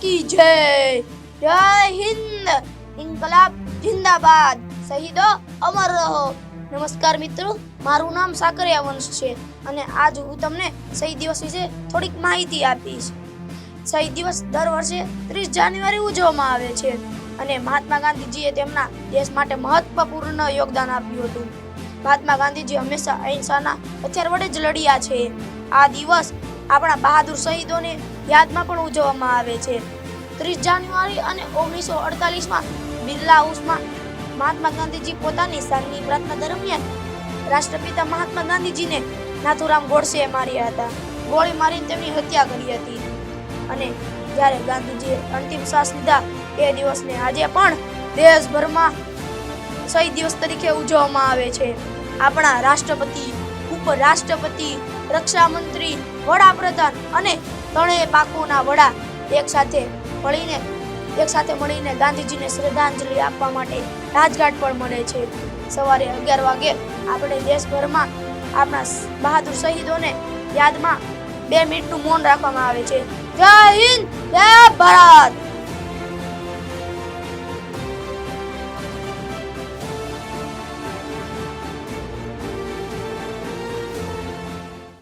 કી જય. જય હિન્દ. ઇન્કલાબ જિંદાબાદ. શહીદો અમર રહો. નમસ્કાર મિત્રો, મારું નામ સાકરિયા વંશ છે અને આજ હું તમને શહીદ દિવસ વિશે થોડીક માહિતી આપીશ. શહીદ દિવસ દર વર્ષે ત્રીસ જાન્યુઆરી ઉજવવામાં આવે છે અને મહાત્મા ગાંધીજીએ તેમના દેશ માટે મહત્વપૂર્ણ યોગદાન આપ્યું હતું. મહાત્મા ગાંધીજી હંમેશા અહિંસાના હથિયાર વડે જ લડ્યા છે. આ દિવસ આપણા બહાદુર શહીદોને યાદમાં પણ ઉજવવામાં આવે છે. ત્રીસ જાન્યુઆરી અને ઓગણીસો અડતાલીસમાં બિરલા હાઉસમાં મહાત્મા ગાંધીજી પોતાની સાંજની પ્રાર્થના દરમિયાન રાષ્ટ્રપિતા મહાત્મા ગાંધીજીને નાથુરામ ગોડસેએ માર્યા હતા. ગોળી મારીને તેમની હત્યા કરી હતી. અને જ્યારે ગાંધીજીએ અંતિમ શ્વાસ લીધા, એ દિવસને આજે પણ દેશભરમાં શહીદ દિવસ તરીકે ઉજવવામાં આવે છે. આપણા રાષ્ટ્રપતિ ઉપરાષ્ટ્રપતિ રક્ષા મંત્રી વડાપ્રધાન અને ત્રણેય પાકોના વડા એક સાથે મળીને, એક સાથે મળીને ગાંધીજીને શ્રદ્ધાંજલિ આપવા માટે રાજઘાટ પર મળે છે. સવારે અગિયાર વાગે આપણે દેશભરમાં આપણા બહાદુર શહીદોને યાદમાં બે મિનિટનું મૌન રાખવામાં આવે છે. જય હિન્દ, જય ભારત!